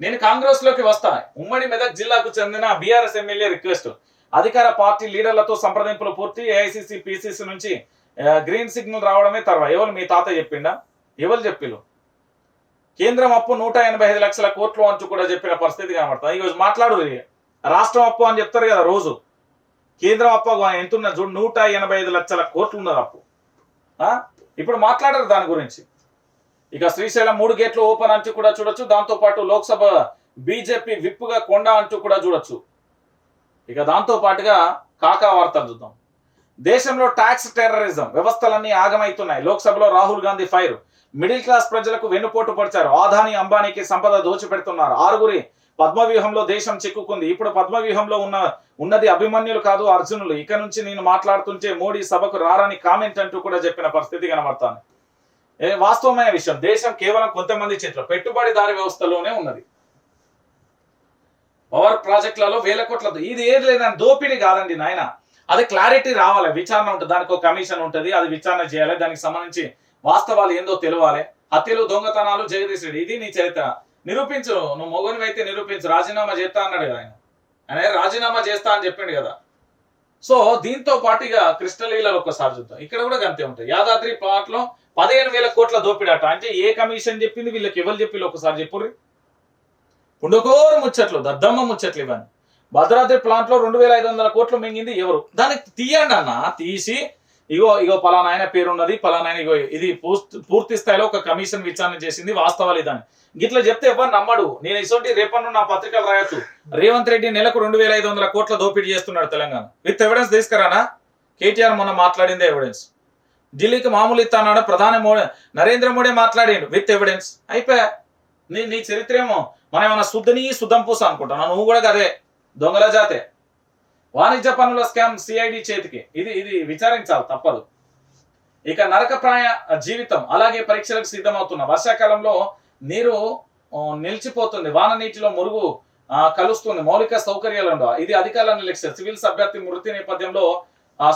నేను కాంగ్రెస్లోకి వస్తా. ఉమ్మడి మెదక్ జిల్లాకు చెందిన బీఆర్ఎస్ ఎమ్మెల్యే రిక్వెస్ట్. అధికార పార్టీ లీడర్లతో సంప్రదింపులు పూర్తి ఏఐసిసి పిసిసి నుంచి గ్రీన్ సిగ్నల్ రావడమే తర్వాత ఎవరు మీ తాత చెప్పిండా? ఎవరు చెప్పిలు కేంద్రం అప్పు నూట ఎనభై ఐదు లక్షల కోట్లు అంచు కూడా చెప్పిన పరిస్థితి కనబడుతుంది ఈరోజు మాట్లాడు రాష్ట్రం అప్పు అని చెప్తారు కదా రోజు. కేంద్రం అప్పు ఎంత ఉన్నది చూడు నూట ఎనభై ఐదు లక్షల కోట్లు ఉన్నది అప్పు. ఆ? ఇప్పుడు మాట్లాడరు దాని గురించి. ఇక శ్రీశైలం మూడు గేట్లు ఓపెన్ అంటూ కూడా చూడొచ్చు. దాంతో పాటు లోక్సభ బీజేపీ విప్పుగా కొండ అంటూ కూడా చూడొచ్చు. ఇక దాంతో పాటుగా కాకా వార్తలు చూద్దాం. దేశంలో ట్యాక్స్ టెర్రరిజం వ్యవస్థలన్నీ ఆగమైతున్నాయి. లోక్సభలో Rahul Gandhi fire. Middle class ప్రజలకు వెన్నుపోటు పరిచారు ఆదాని అంబానీకి సంపద దోచిపెడుతున్నారు. ఆరుగురి పద్మవ్యూహంలో దేశం చిక్కుకుంది. ఇప్పుడు పద్మవ్యూహంలో ఉన్న ఉన్నది అభిమన్యులు కాదు అర్జునులు. ఇక నుంచి నేను మాట్లాడుతుంటే మోడీ సభకు రారని కామెంట్ అంటూ కూడా చెప్పిన పరిస్థితి కనబడతాను వాస్తవమైన విషయం దేశం కేవలం కొంతమంది చేతిలో పెట్టుబడిదారి వ్యవస్థలోనే ఉన్నది. పవర్ ప్రాజెక్టులలో వేల కోట్ల ఇది ఏది లేదని దోపిడీ కాదండి నాయన. అది క్లారిటీ రావాలి విచారణ ఉంటుంది దానికి ఒక కమిషన్ ఉంటుంది అది విచారణ చేయాలి దానికి సంబంధించి వాస్తవాలు ఏందో తెలియాలి. హత్యలు దొంగతనాలు జగదీశ్ రెడ్డి ఇది నీ చరిత్ర. నిరూపించు నువ్వు మొగనివైతే నిరూపించు రాజీనామా చేస్తా అన్నాడు ఆయన. ఆయన రాజీనామా చేస్తా అని చెప్పిండు కదా. సో దీంతో పాటుగా కృష్ణలీలలో ఒక్కసారి చూద్దాం. ఇక్కడ కూడా గంతే ఉంటాయి. యాదాద్రి ప్లాట్లో పదిహేను వేల కోట్ల దోపిడట. అంటే ఏ కమిషన్ చెప్పింది? వీళ్ళకి ఎవరు చెప్పి ఒకసారి చెప్పుర్రి? పుండుకోరు ముచ్చట్లు దద్దమ్మ ముచ్చట్లు ఇవన్నీ. భద్రాద్రి ప్లాంట్లో రెండు వేల ఐదు వందల కోట్లు మింగింది ఎవరు? దానికి తీయండి అన్న తీసి ఇగో ఇగో పలానా ఆయన పేరు ఉన్నది పలానా ఇగో ఇది పూర్తి పూర్తి స్థాయిలో ఒక కమిషన్ విచారణ చేసింది వాస్తవాలు ఇదని. గిట్లా చెప్తే ఎవరు నమ్మడు. నేను ఇటువంటి రేపన్ను నా పత్రికలు రాయొచ్చు రేవంత్ రెడ్డి నెలకు రెండు వేల ఐదు వందల కోట్ల దోపిడీ చేస్తున్నాడు తెలంగాణ. విత్ ఎవిడెన్స్ తీసుకురానా? కేటీఆర్ మొన్న మాట్లాడిందే ఎవిడెన్స్. ఢిల్లీకి మామూలు ఇస్తానాడు ప్రధాని మోడీ నరేంద్ర మోడీ మాట్లాడిండు విత్ ఎవిడెన్స్. అయిపోయా. నీ నీ చరిత్ర ఏమో మనం ఏమైనా శుద్ధని శుద్ధం పూస అనుకుంటాను నువ్వు కూడా అదే దొంగల జాతే. వాణిజ్య పనుల స్కామ్ సిఐడి చేతికి. ఇది ఇది విచారించాలి తప్పదు. ఇక నరకప్రాయ జీవితం అలాగే పరీక్షలకు సిద్ధమవుతున్న వర్షాకాలంలో నీరు నిలిచిపోతుంది. వాన నీటిలో మురుగు కలుస్తుంది. మౌలిక సౌకర్యాలు ఇది అధికారుల నిర్లక్ష్యం సివిల్స్ అభ్యర్థి మృతి నేపథ్యంలో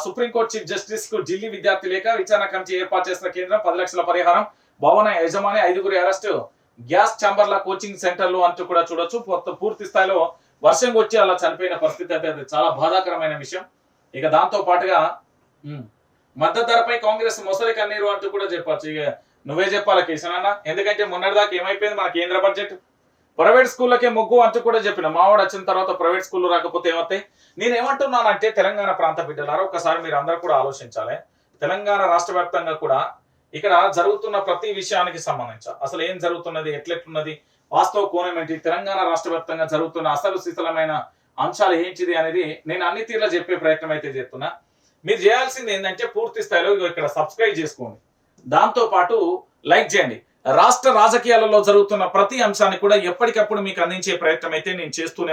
సుప్రీంకోర్టు చీఫ్ జస్టిస్కు ఢిల్లీ విద్యార్థి లేక విచారణ కమిటీ ఏర్పాటు చేసిన కేంద్రం పది లక్షల పరిహారం భవన యజమాని ఐదుగురి అరెస్టు గ్యాస్ ఛాంబర్ల కోచింగ్ సెంటర్లు అంటూ కూడా చూడొచ్చు. పూర్తి స్థాయిలో వర్షం వచ్చి అలా చనిపోయిన పరిస్థితి అయితే అది చాలా బాధాకరమైన విషయం. ఇక దాంతో పాటుగా మద్దతు ధరపై కాంగ్రెస్ మొసలి కన్నీరు అంటూ కూడా చెప్పొచ్చు. ఇక నువ్వే చెప్పాలి కిషన్ అన్న ఎందుకంటే మొన్నటిదాకా ఏమైపోయింది? మన కేంద్ర బడ్జెట్. ప్రైవేట్ స్కూళ్ళకే మొగ్గు అంటూ కూడా చెప్పిన మావాడు వచ్చిన తర్వాత ప్రైవేట్ స్కూల్ రాకపోతే ఏమవుతాయి? నేను ఏమంటున్నానంటే తెలంగాణ ప్రాంత బిడ్డలారా ఒకసారి మీరు అందరూ కూడా ఆలోచించాలి. తెలంగాణ రాష్ట్ర వ్యాప్తంగా కూడా ఇక్కడ జరుగుతున్న ప్రతి విషయానికి సంబంధించి. అసలు ఏం జరుగుతున్నది? ఎట్లెట్లున్నది వాస్తవ కోణం ఏంటి? తెలంగాణ రాష్ట్ర వ్యాప్తంగా జరుగుతున్న అసలు శిథిలమైన అంశాలు ఏంటిది అనేది నేను అన్ని తీర్లా చెప్పే ప్రయత్నం అయితే చేస్తున్నా. మీరు చేయాల్సింది ఏంటంటే పూర్తి స్థాయిలో ఇక్కడ సబ్స్క్రైబ్ చేసుకోండి. దాంతో పాటు లైక్ చేయండి. రాష్ట్ర రాజకీయాలలో జరుగుతున్న ప్రతి అంశాన్ని కూడా ఎప్పటికప్పుడు మీకు అందించే ప్రయత్నం అయితే నేను చేస్తూనే